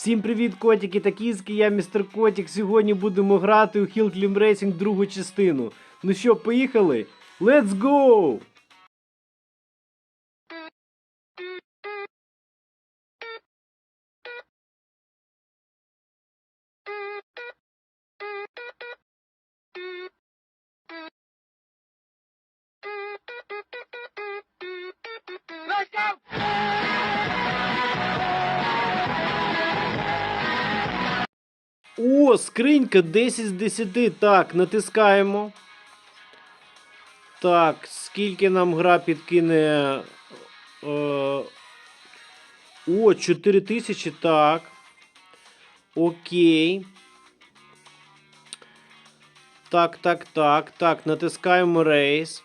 Всім привіт, котики та кізки, я містер Котік. Сьогодні будемо грати у Hill Climb Racing другу частину. Ну що, поїхали? Let's go! Скринька 10 з 10. Так, натискаємо. Так, скільки нам гра підкине. Е, о, 4000, так. Окей. Так, так, так. Так, натискаємо рейс.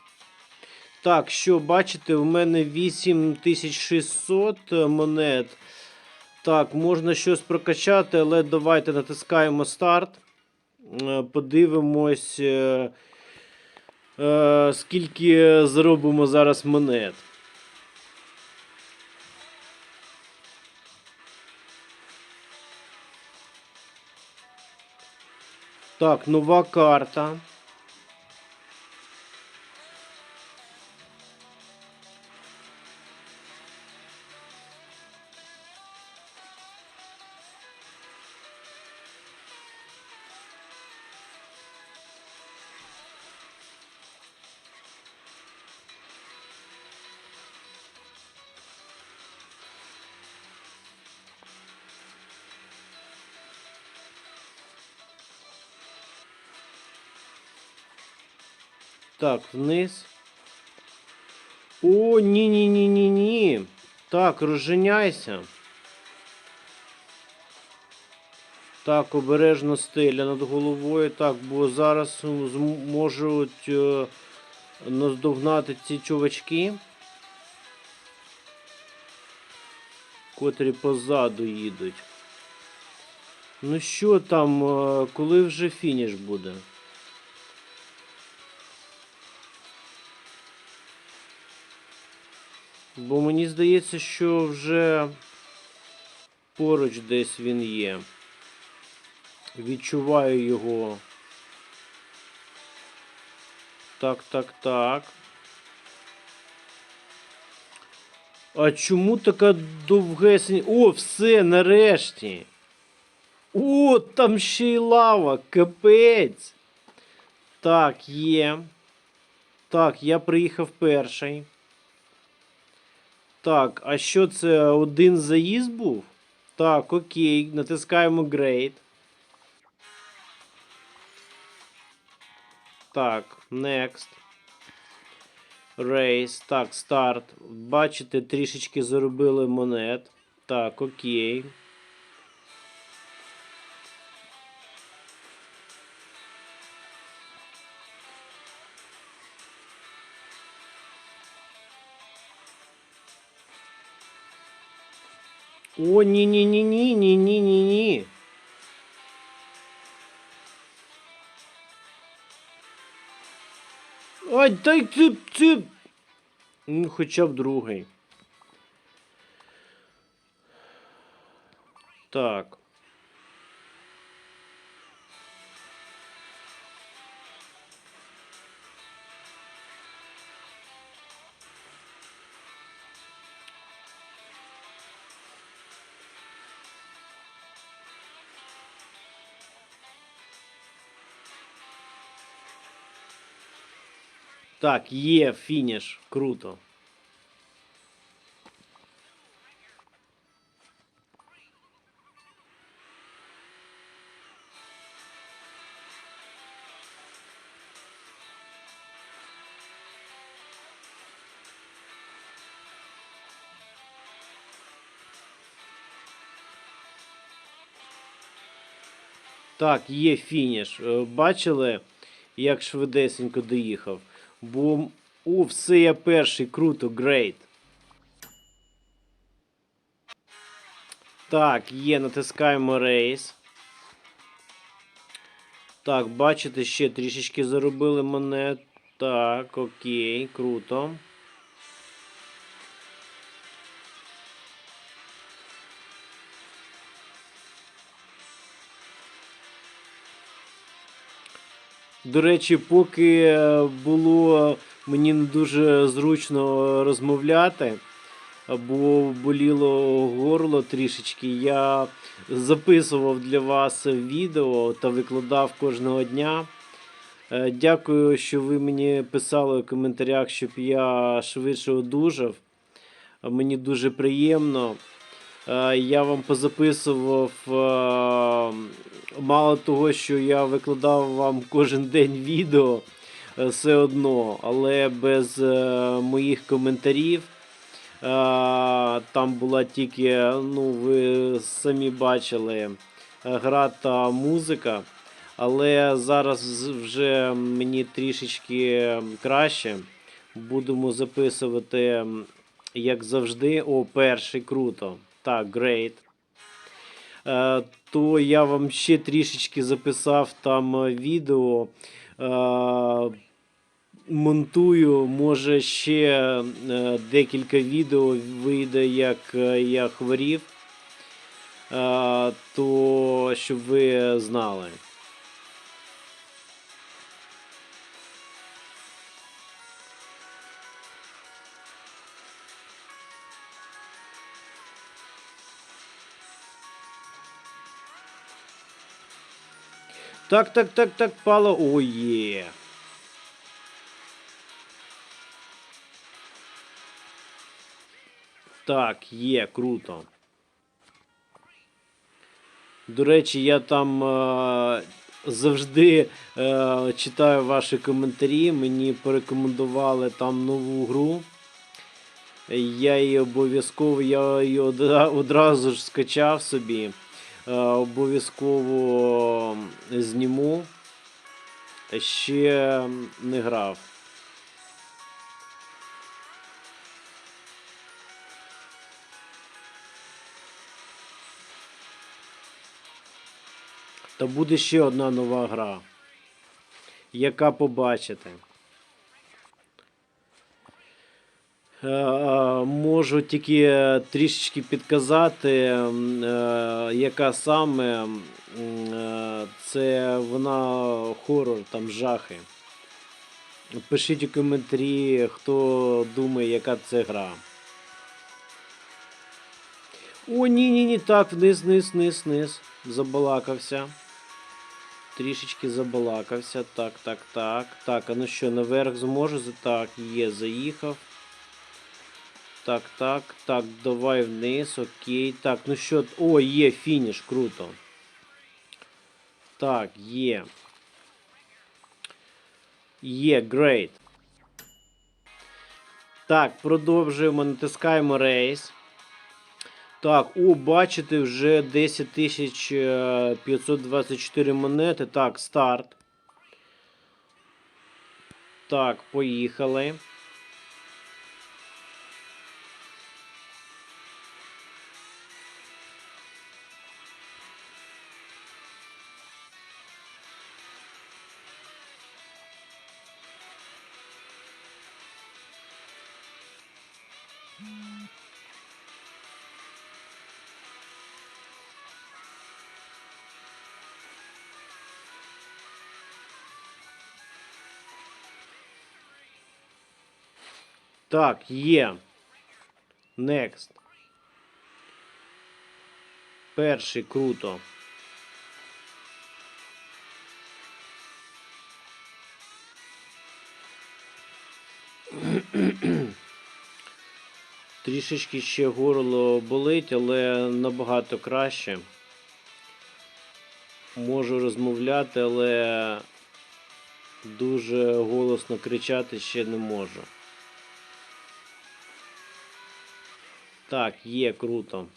Так, що, бачите, у мене 8600 монет. Так, можна щось прокачати, але давайте натискаємо старт. Е, Подивимось, е, е, скільки заробимо зараз монет. Так, нова карта. Так, вниз. О, ні-ні-ні-ні-ні. Так, розженяйся. Так, обережно стеля над головою. Так, бо зараз зможуть е, наздогнати ці чувачки. Котрі позаду їдуть. Ну що там, е, коли вже фініш буде? Бо мені здається, що вже поруч десь він є. Відчуваю його. Так, так, так. А чому така довгесень? О, все, нарешті. О, там ще й лава, капець. Так, є. Так, я приїхав перший. Так, а що це один заїзд був? Так, окей, натискаємо Great. Так, Next. Race. Так, старт. Бачите, трішечки заробили монет. Так, окей. О, ні-ні-ні-ні-ні-ні-ні-ні. Ай, дай цып-цип. Ну, хоча б другий. Так. Так, є фініш. Круто. Так, є фініш. Е, Бачили, як швидесенько доїхав. Бо. О, все я перший, круто, грейт. Так, є, натискаємо рейс. Так, бачите, ще трішечки заробили монет. Так, окей, круто. До речі, поки е, було мені не дуже зручно розмовляти, бо боліло горло трішечки, я записував для вас відео та викладав кожного дня. Е, Дякую, що ви мені писали у коментарях, щоб я швидше одужав. Мені дуже приємно. Е, Я вам позаписував мало того, що я викладав вам кожен день відео е, все одно, але без е, моїх коментарів. Е, Там була тільки, ну, ви самі бачили, гра та музика. Але зараз вже мені трішечки краще. Будемо записувати, як завжди. О, перший круто. Так, great. То я вам ще трішечки записав там е, відео. Е, Монтую, може ще е, декілька відео вийде, як я хворів. То щоб ви знали. Так, так, так, так, пало. О. Так, є, круто. До речі, я там е, завжди е, читаю ваші коментарі. Мені порекомендували там нову гру. Я її обов'язково, я її одразу ж скачав собі. Е, обов'язково зніму. Ще не грав. Та буде ще одна нова гра, яка побачите. Е, е, Можу тільки трішечки підказати, е, яка саме е, це вона хорор, там жахи. Пишіть у коментарі, хто думає, яка це гра. О, ні, ні, ні, так, вниз, вниз, вниз, вниз. Забалакався. Трішечки забалакався. Так, так, так. Так, а ну що, наверх зможу? Так, є, заїхав. Так, так, так, давай вниз, окей. Так, ну що, о, є, фініш, круто. Так, є. Є, great. Так, продовжуємо, натискаємо рейс. Так, о, бачите, вже 10 е, 524 монети. Так, старт. Так, поїхали. Так, є. Next. Перший круто. Трішечки ще горло болить, але набагато краще. Можу розмовляти, але дуже голосно кричати ще не можу. Так, є круто.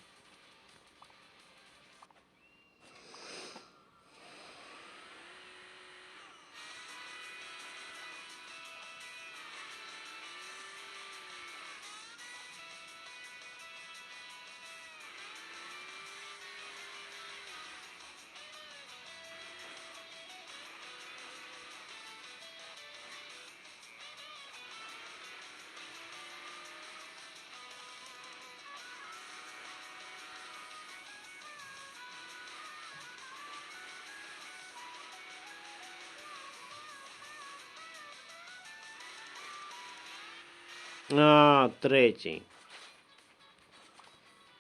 А, третій.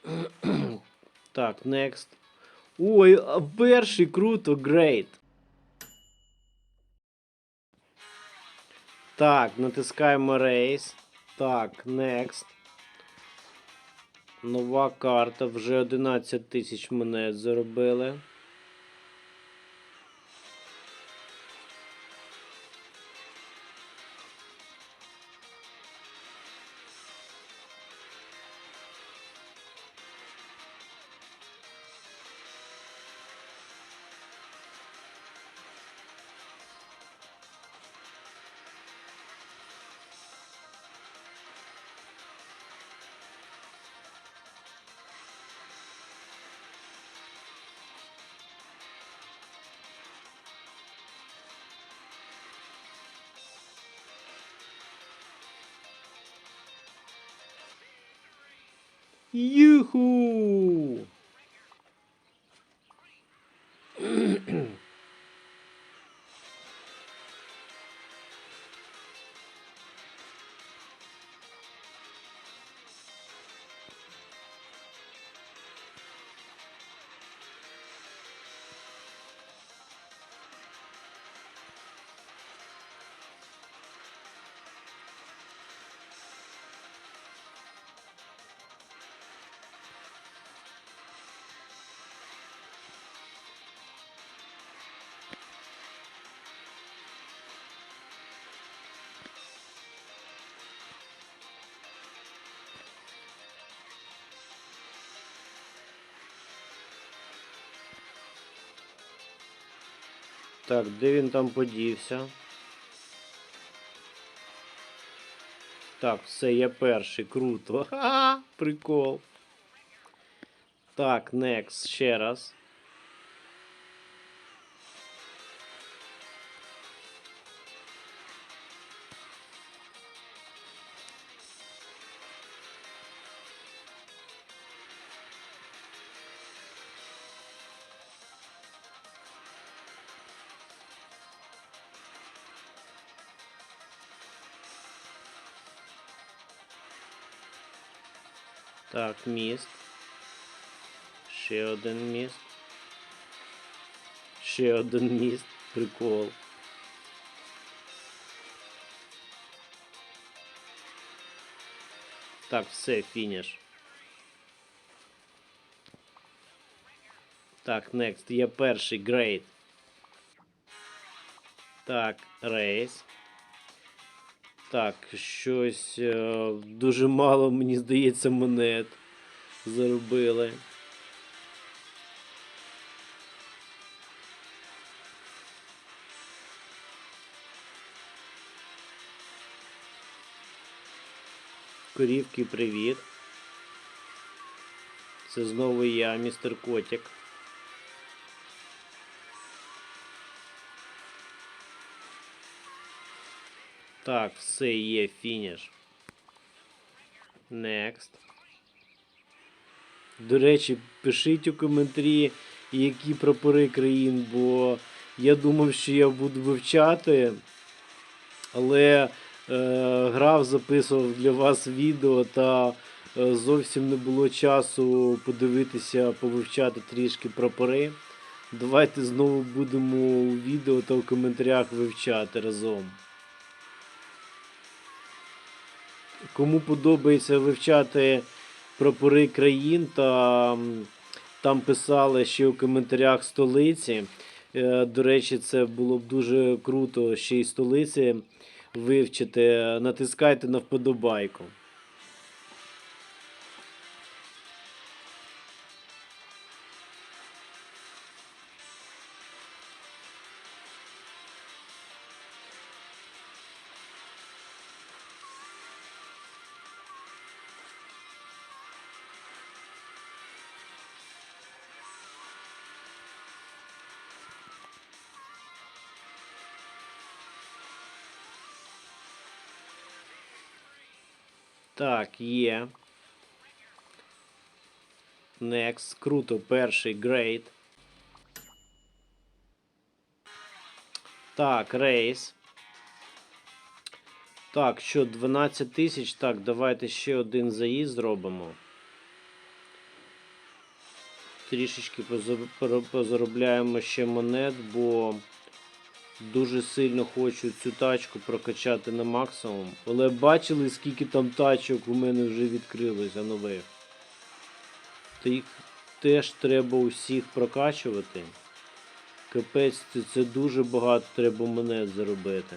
Так, next. Ой, перший круто, great. Так, натискаємо рейс. Так, next. Нова карта. Вже 11 тисяч монет заробили. Yoo-hoo! Так, де він там подівся? Так, все, я перший, круто. Ха, прикол. Так, next, ще раз. Так, міст. Ще один міст. Ще один міст. Прикол. Так, все, фініш. Так, next. Я перший, great. Так, рейс. Так, щось е, дуже мало, мені здається, монет заробили. Корівки, привіт. Це знову я, містер Котик. Так, все є фініш. Next. До речі, пишіть у коментарі, які прапори країн, бо я думав, що я буду вивчати, але е, грав, записував для вас відео та е, зовсім не було часу подивитися, повивчати трішки прапори. Давайте знову будемо у відео та в коментарях вивчати разом. Кому подобається вивчати прапори країн, та там писали ще у коментарях столиці. Е, До речі, це було б дуже круто ще й столиці вивчити. Натискайте на вподобайку. Так, є. Next. Круто. Перший. Great. Так, рейс. Так, що 12 тисяч. Так, давайте ще один заїзд зробимо. Трішечки позаробляємо ще монет, бо дуже сильно хочу цю тачку прокачати на максимум. Але бачили, скільки там тачок у мене вже відкрилося нових. Та їх теж треба усіх прокачувати. Капець, це, це дуже багато треба монет заробити.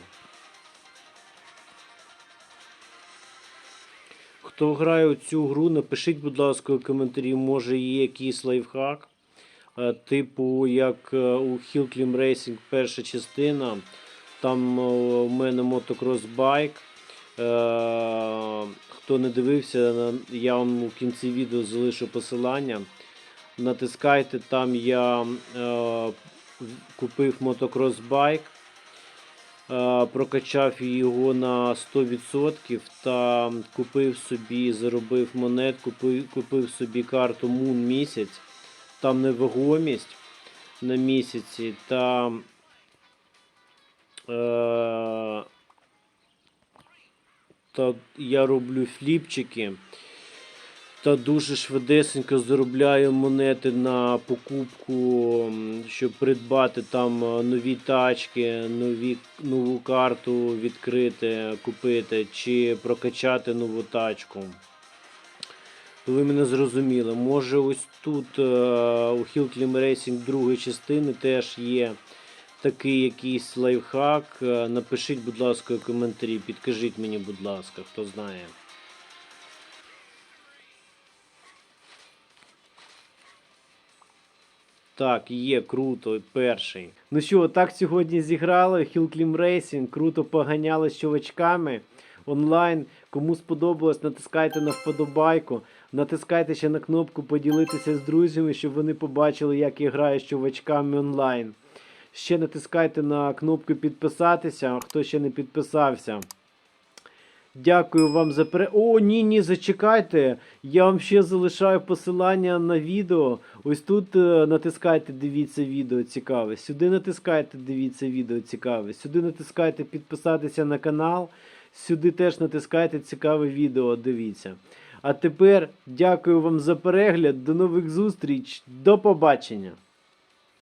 Хто грає у цю гру, напишіть, будь ласка, у коментарі, може є якийсь лайфхак. Е, Типу, як е, у Hillclimb Racing перша частина. Там е, у мене мотокрос байк. Хто не дивився, я вам у кінці відео залишу посилання. Натискайте, там я купив мотокрос байк. Прокачав його на 100% та купив собі, заробив монет, купив, купив собі карту Moon місяць. Там невагомість на місяці та е, та я роблю фліпчики та дуже швидесенько заробляю монети на покупку, щоб придбати там е, нові тачки, нові, нову карту відкрити, купити чи прокачати нову тачку. Ви мене зрозуміли. Може, ось тут е, у Hill Climb Racing другої частини теж є такий якийсь лайфхак. Е, Напишіть, будь ласка, у коментарі, підкажіть мені, будь ласка, хто знає. Так, є, круто, перший. Ну що, так сьогодні зіграли. Hillclimb Racing, круто поганяли з чувачками онлайн. Кому сподобалось, натискайте на вподобайку. Натискайте ще на кнопку поділитися з друзями, щоб вони побачили, як я граю з чувачками онлайн. Ще натискайте на кнопку підписатися, хто ще не підписався. Дякую вам за пере. О, ні, ні, зачекайте. Я вам ще залишаю посилання на відео. Ось тут е, натискайте, дивіться відео цікаве. Сюди натискайте, дивіться відео цікаве. Сюди натискайте підписатися на канал. Сюди теж натискайте цікаве відео, дивіться. А тепер дякую вам за перегляд. До нових зустріч. До побачення.